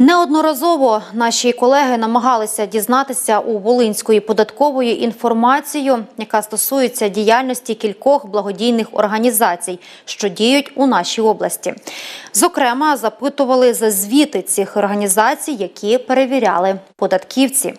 Неодноразово наші колеги намагалися дізнатися у Волинської податкової інформацію, яка стосується діяльності кількох благодійних організацій, що діють у нашій області. Зокрема, запитували за звіти цих організацій, які перевіряли податківці.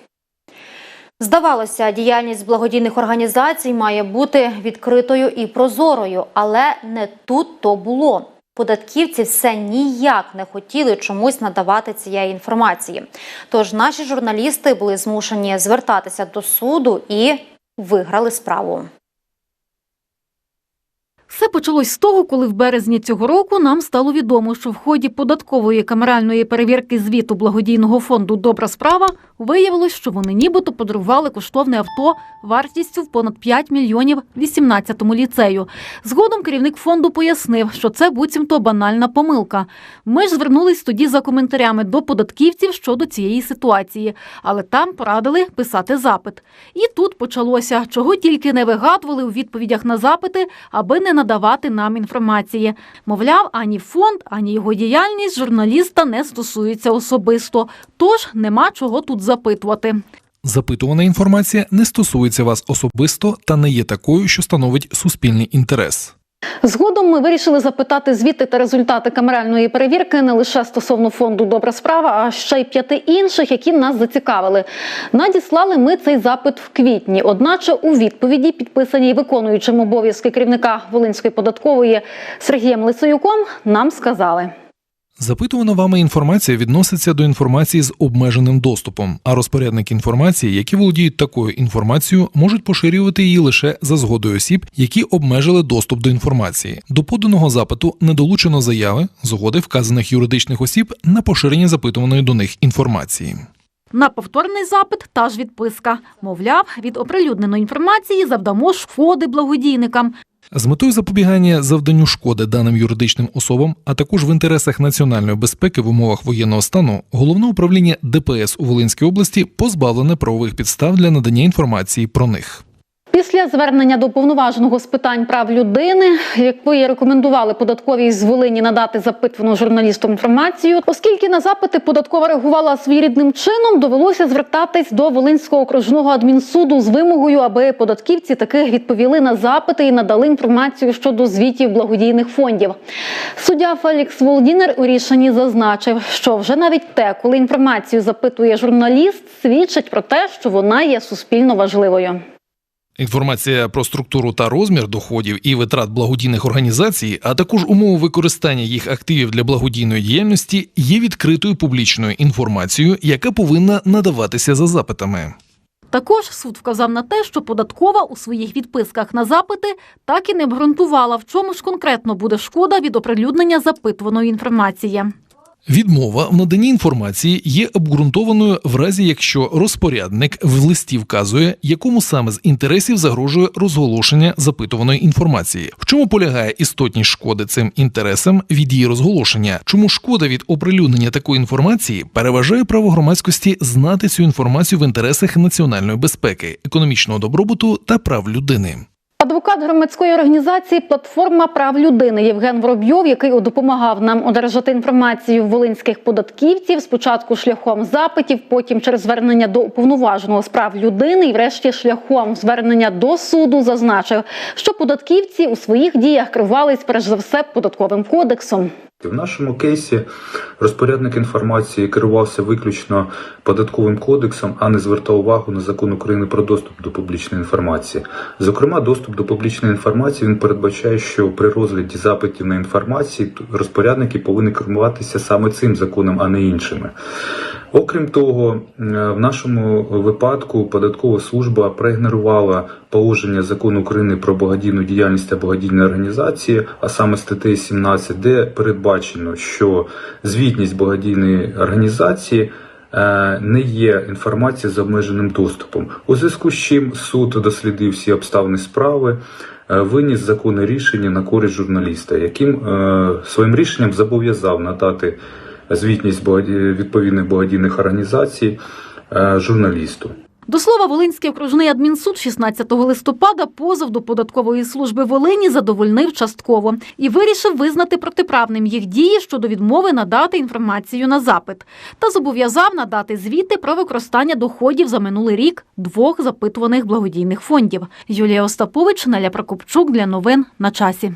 Здавалося, діяльність благодійних організацій має бути відкритою і прозорою, але не тут то було. Податківці все ніяк не хотіли чомусь надавати цієї інформації. Тож наші журналісти були змушені звертатися до суду і виграли справу. Почалось з того, коли в березні цього року нам стало відомо, що в ході податкової камеральної перевірки звіту благодійного фонду Добра справа виявилось, що вони нібито подарували коштовне авто вартістю в понад 5 мільйонів 18-му ліцею. Згодом керівник фонду пояснив, що це буцімто банальна помилка. Ми ж звернулись тоді за коментарями до податківців щодо цієї ситуації, але там порадили писати запит. І тут почалося, чого тільки не вигадували у відповідях на запити, аби не надавати нам інформації. Мовляв, ані фонд, ані його діяльність журналіста не стосується особисто, тож нема чого тут запитувати. Запитувана інформація не стосується вас особисто та не є такою, що становить суспільний інтерес. Згодом ми вирішили запитати звіти та результати камеральної перевірки не лише стосовно фонду Добра справа, а ще й п'яти інших, які нас зацікавили. Надіслали ми цей запит в квітні. Одначе у відповіді, підписаній виконуючим обов'язки керівника Волинської податкової Сергієм Лисоюком, нам сказали. Запитувана вами інформація відноситься до інформації з обмеженим доступом, а розпорядники інформації, які володіють такою інформацією, можуть поширювати її лише за згодою осіб, які обмежили доступ до інформації. До поданого запиту не долучено заяви згоди вказаних юридичних осіб на поширення запитуваної до них інформації. На повторний запит та ж відписка. Мовляв, від оприлюдненої інформації завдамо шкоди благодійникам. З метою запобігання завданню шкоди даним юридичним особам, а також в інтересах національної безпеки в умовах воєнного стану, головне управління ДПС у Волинській області позбавлене правових підстав для надання інформації про них. Після звернення до повноваженого з питань прав людини, якої рекомендували податковій з Волині надати запитувану журналістом інформацію, оскільки на запити податкова реагувала своєрідним чином, довелося звертатись до Волинського окружного адмінсуду з вимогою, аби податківці таки відповіли на запити і надали інформацію щодо звітів благодійних фондів. Суддя Фелікс Володінер у рішенні зазначив, що вже навіть те, коли інформацію запитує журналіст, свідчить про те, що вона є суспільно важливою. Інформація про структуру та розмір доходів і витрат благодійних організацій, а також умови використання їх активів для благодійної діяльності, є відкритою публічною інформацією, яка повинна надаватися за запитами. Також суд вказав на те, що податкова у своїх відписках на запити так і не обґрунтувала, в чому ж конкретно буде шкода від оприлюднення запитуваної інформації. Відмова в наданні інформації є обґрунтованою в разі, якщо розпорядник в листі вказує, якому саме з інтересів загрожує розголошення запитуваної інформації, в чому полягає істотність шкоди цим інтересам від її розголошення, чому шкода від оприлюднення такої інформації переважає право громадськості знати цю інформацію в інтересах національної безпеки, економічного добробуту та прав людини. Адвокат громадської організації Платформа прав людини Євген Воробйов, який допомагав нам одержати інформацію волинських податківців, спочатку шляхом запитів, потім через звернення до уповноваженого з прав людини, і врешті шляхом звернення до суду, зазначив, що податківці у своїх діях керувались перш за все податковим кодексом. В нашому кейсі розпорядник інформації керувався виключно податковим кодексом, а не звертав увагу на закон України про доступ до публічної інформації. Зокрема, доступ до публічної інформації він передбачає, що при розгляді запитів на інформацію розпорядники повинні керуватися саме цим законом, а не іншими. Окрім того, в нашому випадку податкова служба проігнорувала положення закону України про благодійну діяльність та благодійні організації, а саме статтею 17, де передбачено, що звітність благодійної організації не є інформацією з обмеженим доступом. У зв'язку з чим суд дослідив всі обставини справи. Виніс законне рішення на користь журналіста, яким своїм рішенням зобов'язав надати звітність відповідних благодійних організацій журналісту. До слова, Волинський окружний адмінсуд 16 листопада позов до податкової служби Волині задовольнив частково і вирішив визнати протиправним їх дії щодо відмови надати інформацію на запит та зобов'язав надати звіти про використання доходів за минулий рік двох запитуваних благодійних фондів. Юлія Остапович, Наля Прокопчук для новин на часі.